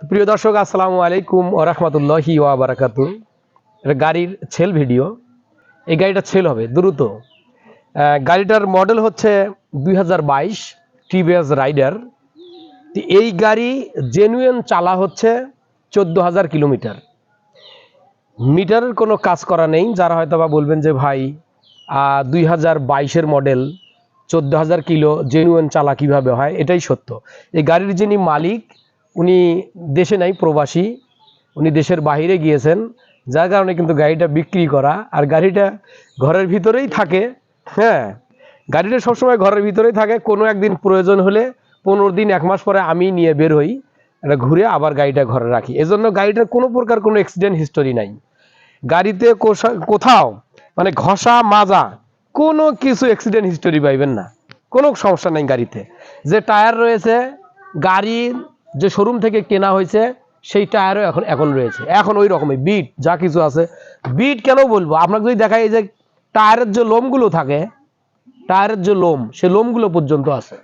প্রিয় দর্শক, আসসালামু আলাইকুম ও রহমতুল্লাহি ওয়াবারাকাতু এটা গাড়ির ছেল ভিডিও। এই গাড়িটা ছেল হবে, দ্রুত। গাড়িটার মডেল হচ্ছে দুই হাজার বাইশ টিভিএস রাইডার। এই গাড়ি জেনুইন চালা হচ্ছে চোদ্দ হাজার কিলোমিটার। মিটারের কোনো কাজ করা নেই, যারা হয়তো বা বলবেন যে ভাই দুই হাজার বাইশের মডেল, চোদ্দ হাজার কিলো জেনুইন চালা কীভাবে হয়, এটাই সত্য। এই গাড়ির যিনি মালিক উনি দেশে নাই, প্রবাসী। উনি দেশের বাইরে গিয়েছেন, যার কারণে কিন্তু গাড়িটা বিক্রি করা আর গাড়িটা ঘরের ভিতরেই থাকে হ্যাঁ? গাড়িটা সবসময় ঘরের ভিতরেই থাকে, কোনো একদিন প্রয়োজন হলে পনেরো দিন, এক মাস পরে আমি নিয়ে বের হই এটা ঘুরে আবার গাড়িটা ঘরে রাখি। এজন্য গাড়িটার কোনো প্রকার কোনো অ্যাক্সিডেন্ট হিস্টোরি নাই। গাড়িতে কোথাও মানে ঘষা, মাজা, কোনো কিছু অ্যাক্সিডেন্ট হিস্টোরি পাইবেন না। কোনো সমস্যা নাই গাড়িতে। যে টায়ার রয়েছে, গাড়ির যে শোরুম থেকে কেনা হয়েছে, সেই টায়ারও এখন এখন রয়েছে। এখন ওই রকমই বিট যা কিছু আছে। বিট কেন বলব? আপনাকে যদি এই যে টায়ারের যে লোমগুলো থাকে টায়ারের যে লোম, সে লোমগুলো পর্যন্ত আছে।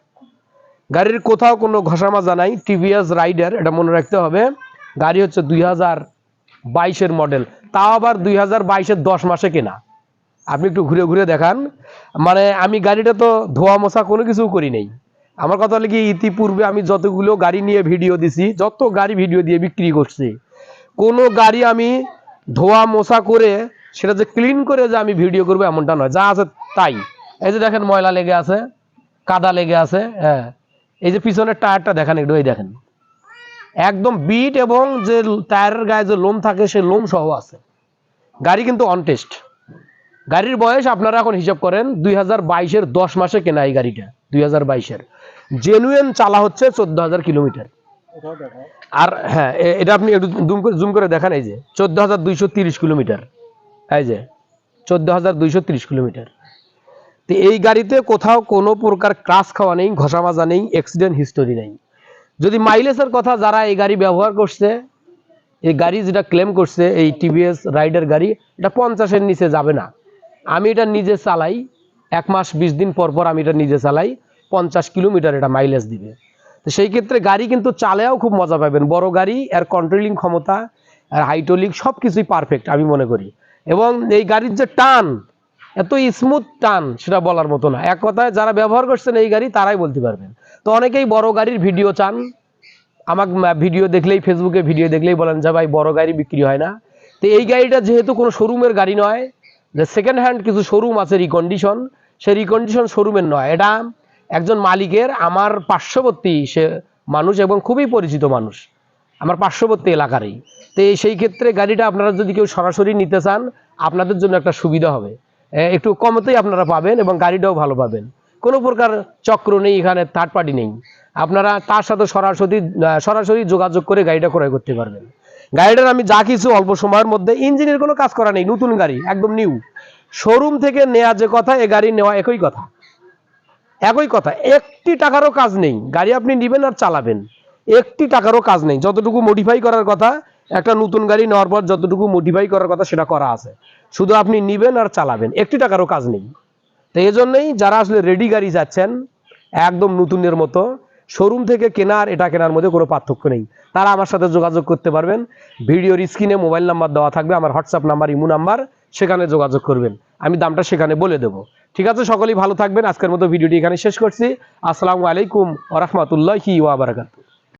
গাড়ির কোথাও কোনো ঘষা মাজা নাই টিভিএস রাইডার এটা মনে রাখতে হবে। গাড়ি হচ্ছে দুই হাজার বাইশের মডেল তাও আবার দুই হাজার বাইশের দশ মাসে কেনা। আপনি একটু ঘুরে ঘুরে দেখান। মানে আমি গাড়িটা তো ধোয়া মোছা কোনো কিছু করি নাই। আমার কথা হলো কি, ইতিপূর্বে আমি যতগুলো গাড়ি নিয়ে ভিডিও দিছি, যত গাড়ি ভিডিও দিয়ে বিক্রি করছি, কোনো গাড়ি আমি ধোয়া মোছা করে সেটা যে ক্লিন করে যে আমি ভিডিও করব এমনটা নয়, যা আছে তাই। এই যে দেখেন ময়লা লেগে আছে, কাদা লেগে আছে হ্যাঁ। এই যে পিছনের টায়ারটা দেখেন একটু, এই দেখেন। একদম বিট এবং যে টায়ারের গায়ে যে লোম থাকে সে লোম সহ আছে। গাড়ি কিন্তু অনটেস্ট গাড়ির বয়স আপনারা এখন হিসাব করেন, দুই হাজার বাইশের দশ মাসে কেনা এই গাড়িটা, দুই হাজার বাইশের। জেনুইন চালা হচ্ছে চোদ্দ হাজার কিলোমিটার। আর হ্যাঁ এটা আপনি একটু জুম করে জুম করে দেখান, এই যে, চোদ্দ হাজার দুইশো তিরিশ কিলোমিটার, এই যে, চোদ্দ হাজার দুইশো তিরিশ কিলোমিটার। তো এই গাড়িতে কোথাও কোনো প্রকার ক্রাশ খাওয়া নেই, ঘষা মাজা নেই অ্যাক্সিডেন্ট হিস্টোরি নেই। যদি মাইলেজের কথা যারা এই গাড়ি ব্যবহার করছে, এই গাড়ি যেটা ক্লেম করছে, এই টিভিএস রাইডার গাড়ি, এটা পঞ্চাশের নিচে যাবে না। আমি এটা নিজে চালাই, এক মাস, বিশ দিন পর পর আমি এটা নিজে চালাই। পঞ্চাশ কিলোমিটার এটা মাইলেজ দিবে। তো সেই ক্ষেত্রে গাড়ি কিন্তু চালেও খুব মজা পাবেন। বড় গাড়ি, এর কন্ট্রোলিং ক্ষমতা আর হাইড্রোলিক সব কিছুই পারফেক্ট আমি মনে করি। এবং এই গাড়ির যে টান, এত স্মুথ টান, সেটা বলার মতো না। এক কথায় যারা ব্যবহার করছেন এই গাড়ি, তারাই বলতে পারবেন। তো অনেকেই বড় গাড়ির ভিডিও চান। আমাকে ভিডিও দেখলেই ফেসবুকে ভিডিও দেখলেই বলেন যে, ভাই, বড় গাড়ি বিক্রি হয় না। তো এই গাড়িটা যেহেতু কোনো শোরুমের গাড়ি নয়, যে সেকেন্ড হ্যান্ড কিছু শোরুম আছে রিকন্ডিশন সেই রিকন্ডিশন শোরুমের নয়। এটা একজন মালিকের আমার পার্শ্ববর্তী, সে মানুষ এবং খুবই পরিচিত মানুষ, আমার পার্শ্ববর্তী এলাকারই। তো সেই ক্ষেত্রে গাড়িটা আপনারা যদি কেউ সরাসরি নিতে চান, আপনাদের জন্য একটা সুবিধা হবে। একটু কমতেই আপনারা পাবেন এবং গাড়িটাও ভালো পাবেন। কোনো প্রকার চক্র নেই, এখানে থার্ড পার্টি নেই। আপনারা তার সাথে সরাসরি সরাসরি যোগাযোগ করে গাড়িটা ক্রয় করতে পারবেন। গাড়িটার আমি যা কিছু অল্প সময়ের মধ্যে, ইঞ্জিনের কোনো কাজ করা নেই, নতুন গাড়ি, একদম নিউ শোরুম থেকে নেওয়া যে কথা, এ গাড়ি নেওয়া একই কথা। একই কথা, একটি টাকারও কাজ নেই। গাড়ি আপনি নেবেন আর চালাবেন। একটি টাকারও কাজ নেই। যতটুকু মডিফাই করার কথা, একটা নতুন গাড়ি নেওয়ার পর যতটুকু মডিফাই করার কথা, সেটা করা আছে। শুধু আপনি নিবেন আর চালাবেন, একটি টাকারও কাজ নেই। তো এই জন্যই যারা আসলে রেডি গাড়ি যাচ্ছেন, একদম নতুনের মতো শোরুম থেকে কেনার এটা কেনার মধ্যে কোনো পার্থক্য নেই। তারা আমার সাথে যোগাযোগ করতে পারবেন। ভিডিওর স্ক্রিনে মোবাইল নাম্বার দেওয়া থাকবে, আমার হোয়াটসঅ্যাপ নাম্বার ইমু নাম্বার সেখানে যোগাযোগ করবেন। আমি দামটা সেখানে বলে দেবো। ঠিক আছে, সকলেই ভালো থাকবেন। আজকের মতো ভিডিওটি এখানে শেষ করছি। আসসালামু আলাইকুম ওরহমতুল্লাহি ওয়াবারাকাতু